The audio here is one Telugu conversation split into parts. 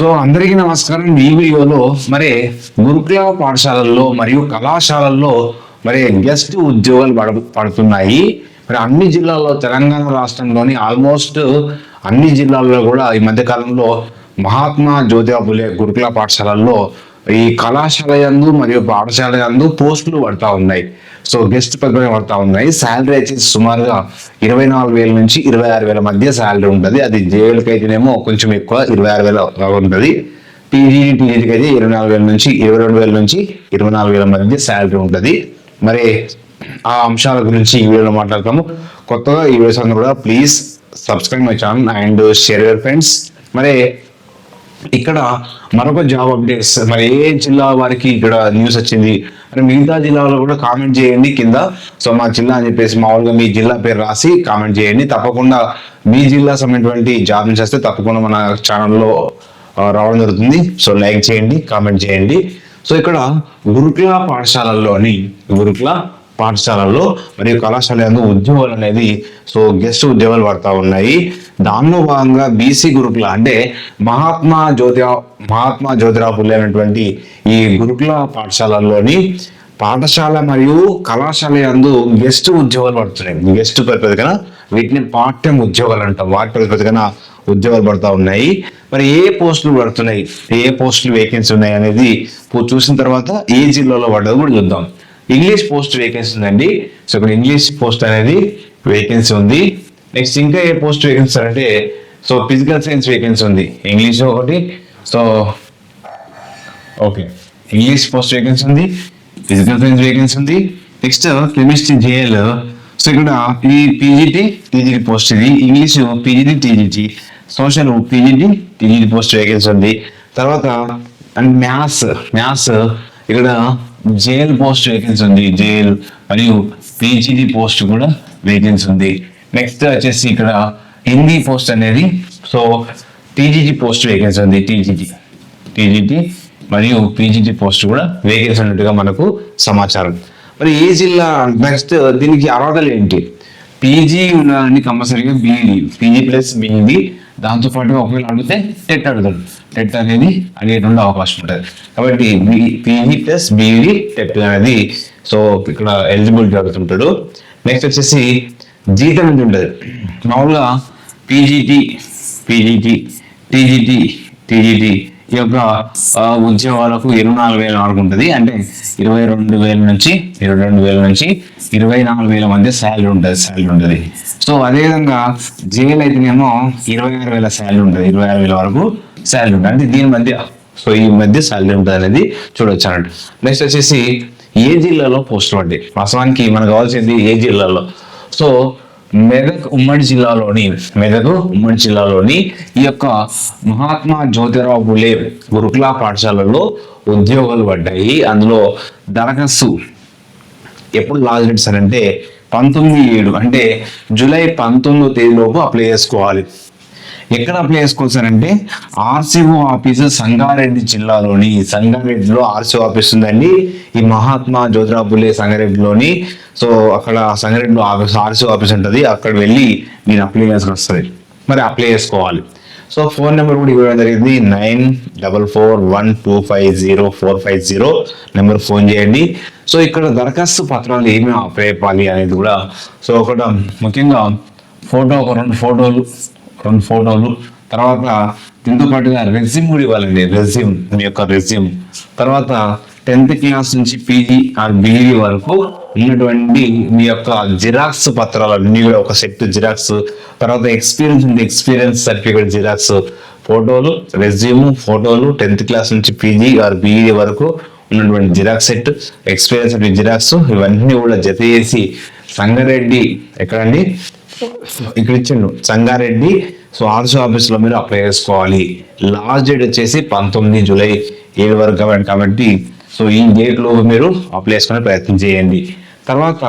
సో అందరికీ నమస్కారం. ఈ వీడియోలో మరి గురుకుల పాఠశాలల్లో మరియు కళాశాలల్లో మరి గెస్ట్ ఉద్యోగాలు పడ పడుతున్నాయి. మరి అన్ని జిల్లాల్లో తెలంగాణ రాష్ట్రంలోని ఆల్మోస్ట్ అన్ని జిల్లాల్లో కూడా ఈ మధ్య కాలంలో మహాత్మా జ్యోతిబాబులే గురుకుల పాఠశాలల్లో ఈ కళాశాల యందు మరియు పాఠశాల యందు పోస్టులు పడతా ఉన్నాయి. సో గెస్ట్ పదవి పడతా ఉన్నాయి. శాలరీ వచ్చేసి సుమారుగా ఇరవై నాలుగు వేల నుంచి ఇరవై ఆరు వేల మధ్య శాలరీ ఉంటుంది. అది జేఏలకి అయితేనేమో కొంచెం ఎక్కువ ఇరవై ఆరు వేల ఉంటుంది. పీజీ పీజీకి అయితే ఇరవై నాలుగు వేల నుంచి ఇరవై రెండు వేల నుంచి ఇరవై నాలుగు వేల మధ్య శాలరీ ఉంటుంది. మరి ఆ అంశాల గురించి ఈ వీడియోలో మాట్లాడతాము. కొత్తగా ఈ వీడియోస్ అందరూ కూడా please subscribe my channel and share your friends మరి ఇక్కడ మరొక జాబ్ అప్డేట్స్ మరి ఏ జిల్లా వారికి ఇక్కడ న్యూస్ వచ్చింది? మరి మిగతా జిల్లాలో కూడా కామెంట్ చేయండి కింద. సో మా జిల్లా అని చెప్పేసి మామూలుగా మీ జిల్లా పేరు రాసి కామెంట్ చేయండి. తప్పకుండా మీ జిల్లా సంబంధించినటువంటి జాబ్ నుంచి వస్తే తప్పకుండా మన ఛానల్లో రావడం జరుగుతుంది. సో లైక్ చేయండి కామెంట్ చేయండి. సో ఇక్కడ గురుకుల పాఠశాలల్లోని గురుకుల పాఠశాలల్లో మరియు కళాశాల యందు ఉద్యోగాలు అనేది సో గెస్ట్ ఉద్యోగాలు పడతా ఉన్నాయి. దానిలో భాగంగా బీసీ గురుకుల అంటే మహాత్మా జ్యోతి మహాత్మా జ్యోతిరావు ఫులే అనేటువంటి ఈ గురుకుల పాఠశాలల్లోని పాఠశాల మరియు కళాశాల యందు గెస్ట్ ఉద్యోగాలు పడుతున్నాయి. గెస్ట్ ప్రాతిపదికన వీటిని పార్ట్ టైం ఉద్యోగాలు అంటాం. వాటి ప్రాతిపదికన ఉద్యోగాలు పడతా ఉన్నాయి. మరి ఏ పోస్టులు పడుతున్నాయి? ఏ పోస్టులు వేకెన్సీ ఉన్నాయి అనేది చూసిన తర్వాత ఏ జిల్లాలో పడ్డదో కూడా చూద్దాం. ఇంగ్లీష్ పోస్ట్ వేకెన్సీ ఉందండి. సో ఇక్కడ ఇంగ్లీష్ పోస్ట్ అనేది వేకెన్సీ ఉంది. నెక్స్ట్ ఇంకా ఏ పోస్ట్ వేకెన్సీ అంటే సో ఫిజికల్ సైన్స్ వేకెన్సీ ఉంది. ఇంగ్లీష్ ఒకటి. So okay English post vacancy ఉంది. ఫిజికల్ సైన్స్ వేకెన్సీ ఉంది. నెక్స్ట్ కెమిస్ట్రీ జేఎల్ సో ఇక్కడ ఈ పీజీటీ టీజీటీ పోస్ట్ ఇది. English PGT TGT social PGT TGT post vacancy ఉంది. తర్వాత అండ్ మ్యాథ్స్ మ్యాథ్స్ ఇక్కడ జేఎల్ పోస్ట్ వేకెన్సీ ఉంది జేఎల్ మరియు పీజీటీ పోస్ట్ కూడా వేకెన్సీ ఉంది. నెక్స్ట్ వచ్చేసి ఇక్కడ హిందీ పోస్ట్ అనేది సో టీజీజీ పోస్ట్ వేకెన్సీ ఉంది టీజీజీ టీజీటీ మరియు పీజీటీ పోస్ట్ కూడా వేకెన్సీ ఉన్నట్టుగా మనకు సమాచారం. మరి ఏ జిల్లా నెక్స్ట్ దీనికి అర్హతలు ఏంటి? పీజీ ఉన్నదాన్ని కంపల్సరీగా బీఈడి పీజీ ప్లస్ బీఈడి దాంతోపాటుగా ఒకవేళ అడిగితే టెట్ అడుగుతాడు. టెట్ అనేది అడిగేటువంటి అవకాశం ఉంటుంది. కాబట్టి పీజీ ప్లస్ బీఈడి టెట్ అనేది సో ఇక్కడ ఎలిజిబిలిటీ అడుగుతుంటాడు నెక్స్ట్ వచ్చేసి జీతం ఎంత ఉంటుంది? మామూలుగా పీజీటీ పీజీటీ టీజీటీ టీజీటీ ఈ యొక్క ఉద్యోగాలకు ఇరవై నాలుగు వేల వరకు ఉంటుంది. అంటే ఇరవై రెండు వేల నుంచి ఇరవై రెండు వేల నుంచి ఇరవై నాలుగు వేల మధ్య శాలరీ ఉంటుంది శాలరీ ఉంటుంది. సో అదేవిధంగా జైలు అయితేనేమో ఇరవై ఆరు వేల శాలరీ ఉంటుంది ఇరవై ఆరు వేల వరకు శాలరీ ఉంటుంది. అంటే దీని మధ్య సో ఈ మధ్య శాలరీ ఉంటుంది అనేది చూడొచ్చు అన్నట్టు. నెక్స్ట్ వచ్చేసి ఏ జిల్లాలో పోస్టులు పడ్డాయి? వాస్తవానికి మనకు కావాల్సింది ఏ జిల్లాలో? సో మెదక్ ఉమ్మడి జిల్లాలోని మెదక్ ఉమ్మడి జిల్లాలోని ఈ యొక్క మహాత్మా జ్యోతిరావు ఫులే గురుకుల పాఠశాలలో ఉద్యోగాలు పడ్డాయి. అందులో దరఖాస్తు ఎప్పుడు లాస్ట్ డేట్ అంటే పంతొమ్మిది ఏడు అంటే జూలై పంతొమ్మిదో తేదీలోపు అప్లై చేసుకోవాలి. ఎక్కడ అప్లై చేసుకోవచ్చు ఆర్సీఓ ఆఫీసు సంగారెడ్డి జిల్లాలోని సంగారెడ్డిలో ఆర్సీఓ ఆఫీస్ ఉందండి. ఈ మహాత్మా జ్యోతిరావు సంగారెడ్డిలోని. సో అక్కడ సంగారెడ్డిలో ఆఫీస్ ఆర్సీఓ ఆఫీస్ ఉంటుంది. అక్కడ వెళ్ళి నేను అప్లై చేసుకుని వస్తుంది. మరి అప్లై చేసుకోవాలి. సో ఫోన్ నెంబర్ కూడా ఇవ్వడం జరిగింది. Nine double four one two five zero four five zero number phone చేయండి. సో ఇక్కడ దరఖాస్తు పత్రాలు ఏమేమి అప్లైపాలి అనేది కూడా సో ఒకటి ముఖ్యంగా ఫోటో ఒక రెండు ఫోటోలు రెండు ఫోటోలు తర్వాత దీంతో పాటుగా రెజ్యూమ్ కూడా ఇవ్వాలండి రెజ్యూమ్ మీ యొక్క రెజ్యూమ్. తర్వాత టెన్త్ క్లాస్ నుంచి పీజీ ఆర్ డిగ్రీ వరకు ఉన్నటువంటి మీ యొక్క జిరాక్స్ పత్రాలు అన్ని కూడా ఒక సెట్ జిరాక్స్ తర్వాత ఎక్స్పీరియన్స్ ఉంది ఎక్స్పీరియన్స్ సర్టిఫికేట్ జిరాక్స్ ఫోటోలు రెజ్యూమ్ ఫోటోలు టెన్త్ క్లాస్ నుంచి పీజీ ఆర్ బీఈ వరకు ఉన్నటువంటి జిరాక్స్ సెట్ ఎక్స్పీరియన్స్ జిరాక్స్ ఇవన్నీ కూడా జత చేసి సంగారెడ్డి ఎక్కడండి? ఇక్కడ ఇచ్చిండు సంగారెడ్డి సో ఆర్సీ ఆఫీస్లో మీరు అప్లై చేసుకోవాలి. లాస్ట్ డేట్ వచ్చేసి పంతొమ్మిది జూలై ఏడు వరకు కాబట్టి కాబట్టి సో ఈ డేట్లో మీరు అప్లై చేసుకునే ప్రయత్నం చేయండి. తర్వాత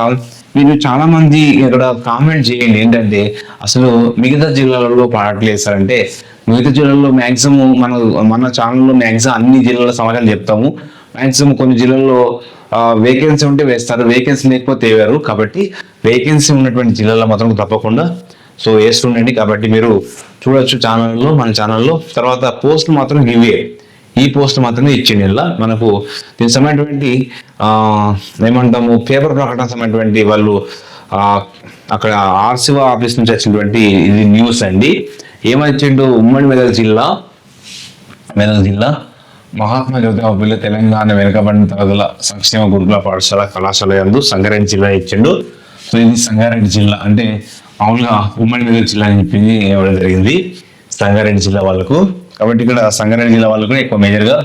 మీరు చాలా మంది ఇక్కడ కామెంట్ చేయండి. ఏంటంటే అసలు మిగతా జిల్లాలలో పాటలు వేస్తారంటే మిగతా జిల్లాల్లో మ్యాక్సిమం మన మన ఛానల్లో మ్యాక్సిమం అన్ని జిల్లాల సమాచారం చెప్తాము. మ్యాక్సిమం కొన్ని జిల్లాల్లో వేకెన్సీ ఉంటే వేస్తారు. వేకెన్సీ లేకపోతే వేయరు. కాబట్టి వేకెన్సీ ఉన్నటువంటి జిల్లాలో మాత్రం తప్పకుండా సో వేస్తుండండి. కాబట్టి మీరు చూడొచ్చు ఛానల్లో మన ఛానల్లో. తర్వాత పోస్ట్ మాత్రం ఇవే. ఈ పోస్ట్ మాత్రమే ఇచ్చింది ఇలా. మనకు దీనికి సంబంధించినటువంటి ఏమంటాము పేపర్ ప్రకటన సంబంధించినటువంటి వాళ్ళు అక్కడ ఆర్సివ ఆఫీస్ నుంచి వచ్చినటువంటి ఇది న్యూస్ అండి. ఏమొచ్చిండు? ఉమ్మడి మెదక్ జిల్లా మెదక్ జిల్లా మహాత్మా జ్యోతిరావు పిల్ల తెలంగాణ వెనుకబడిన తరగతుల సంక్షేమ గురుకుల పాఠశాల కళాశాల యందు సంగారెడ్డి జిల్లా ఇచ్చిండు. సో ఇది సంగారెడ్డి జిల్లా. అంటే మామూలుగా ఉమ్మడి జిల్లా అని చెప్పింది ఇవ్వడం జరిగింది. సంగారెడ్డి జిల్లా వాళ్ళకు. కాబట్టి ఇక్కడ సంగారెడ్డి జిల్లా వాళ్ళకు ఎక్కువ మేజర్గా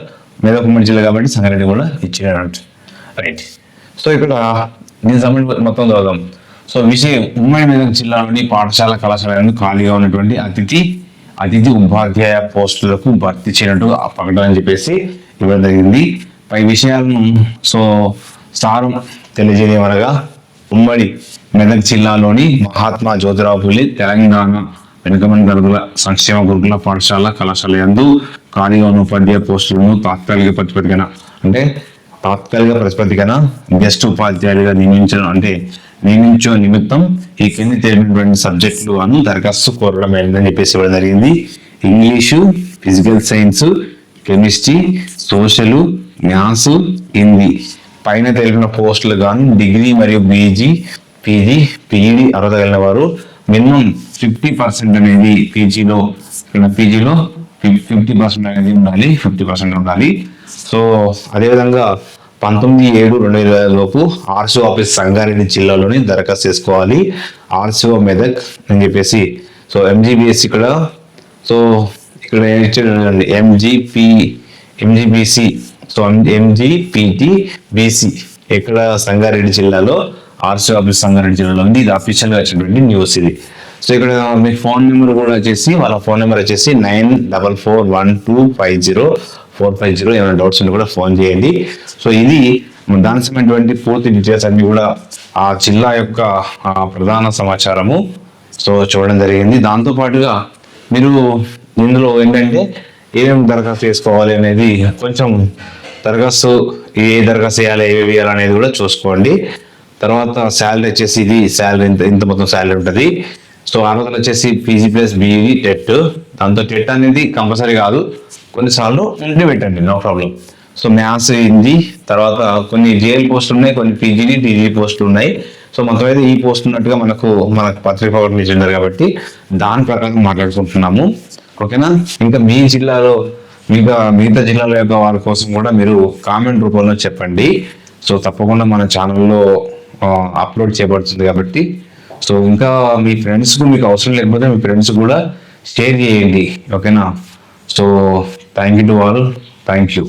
మెదక్ ఉమ్మడి జిల్లా కాబట్టి సంగారెడ్డి కూడా ఇచ్చేయడం రైట్ సో ఇక్కడ నేను సంబంధించి మొత్తం చదువుదాం సో విషయం ఉమ్మడి మెదక్ జిల్లాలోని పాఠశాల కళాశాల ఖాళీగా ఉన్నటువంటి అతిథి అతిథి ఉపాధ్యాయ పోస్టులకు భర్తీ చేయనట్టు ఆ ప్రకటన అని చెప్పేసి ఇవ్వడం జరిగింది. పై విషయాలను సో సారం తెలియజేయమనగా ఉమ్మడి మెదక్ జిల్లాలోని మహాత్మా జ్యోతిరావు పులి తెలంగాణ వెనుకబడిన తరగతుల సంక్షేమ గురుకుల పాఠశాల కళాశాల యందు ఖాళీగా ఉన్న ఉపాధ్యాయ పోస్టులను తాత్కాలిక ప్రతిపదికన అంటే తాత్కాలిక ప్రతిపదికన గెస్ట్ ఉపాధ్యాయులుగా నియమించడం అంటే నియమించే నిమిత్తం ఈ కింది తెలిపినటువంటి సబ్జెక్టులు అని దరఖాస్తు కోరడం ఏంటని చెప్పేసి ఇవ్వడం జరిగింది. English physical science chemistry social maths Hindi పైన తెలిపిన పోస్టులు కానీ డిగ్రీ మరియు పీజీ పీజీ పీఈడి అర్హత కలిగిన వారు మినిమం ఫిఫ్టీ పర్సెంట్ అనేది పీజీలో పీజీలో ఫిఫ్టీ పర్సెంట్ అనేది ఉండాలి ఫిఫ్టీ పర్సెంట్ ఉండాలి. సో అదేవిధంగా పంతొమ్మిది ఏడు రెండు వేల లోపు ఆర్సీఓ ఆఫీస్ సంగారెడ్డి జిల్లాలోని దరఖాస్తు చేసుకోవాలి. ఆర్సీఓ మెదక్ అని చెప్పేసి. సో ఎంజీబీఎస్ ఇక్కడ సో ఇక్కడ ఇచ్చాడు MGP MGBC so MGPT BC. ఇక్కడ సంగారెడ్డి జిల్లాలో ఆర్సీ ఆఫీస్ సంగారెడ్డి జిల్లాలో ఉంది. ఇది అఫీషియల్గా వచ్చినటువంటి న్యూస్ ఇది. సో ఇక్కడ మీ ఫోన్ నెంబర్ కూడా వచ్చేసి వాళ్ళ ఫోన్ నెంబర్ వచ్చేసి nine double four one two five zero four five zero ఏమైనా డౌట్స్ ఉంటే కూడా ఫోన్ చేయండి. సో ఇది దానికి సంబంధించినటువంటి పూర్తి డీటెయిల్స్ అన్ని కూడా ఆ జిల్లా యొక్క ప్రధాన సమాచారము. సో చూడడం జరిగింది. దాంతో పాటుగా మీరు ఇందులో ఏంటంటే ఏమేమి దరఖాస్తు చేసుకోవాలి అనేది కొంచెం దరఖాస్తు ఏ దరఖాస్తు చేయాలి ఏవి వేయాలి అనేది కూడా చూసుకోండి. తర్వాత శాలరీ వచ్చేసి ఇది శాలరీ ఇంత ఇంత మొత్తం శాలరీ ఉంటుంది. సో అర్హతలు వచ్చేసి పీజీ ప్లస్ బీఈడి టెట్. దాంతో టెట్ అనేది కంపల్సరీ కాదు. కొన్నిసార్లు ఇంటి పెట్టండి నో ప్రాబ్లం. సో మ్యాథ్స్ అయింది తర్వాత కొన్ని జేఎల్ పోస్టులు ఉన్నాయి కొన్ని పీజీడి టీజీ పోస్టులు ఉన్నాయి. సో మొత్తం అయితే ఈ పోస్ట్ ఉన్నట్టుగా మనకు మనకు పత్రిక ఒకటి జెండర్ కాబట్టి దాని ప్రకారం మాట్లాడుకుంటున్నాము. ఓకేనా? ఇంకా మీ జిల్లాలో మిగతా మిగతా జిల్లాల యొక్క వారి కోసం కూడా మీరు కామెంట్ రూపంలో చెప్పండి. సో తప్పకుండా మన ఛానల్లో అప్లోడ్ చేయబడుతుంది కాబట్టి. సో ఇంకా మీ ఫ్రెండ్స్కు మీకు అవసరం లేకపోతే మీ ఫ్రెండ్స్ కూడా షేర్ చేయండి. ఓకేనా? So thank you to all thank you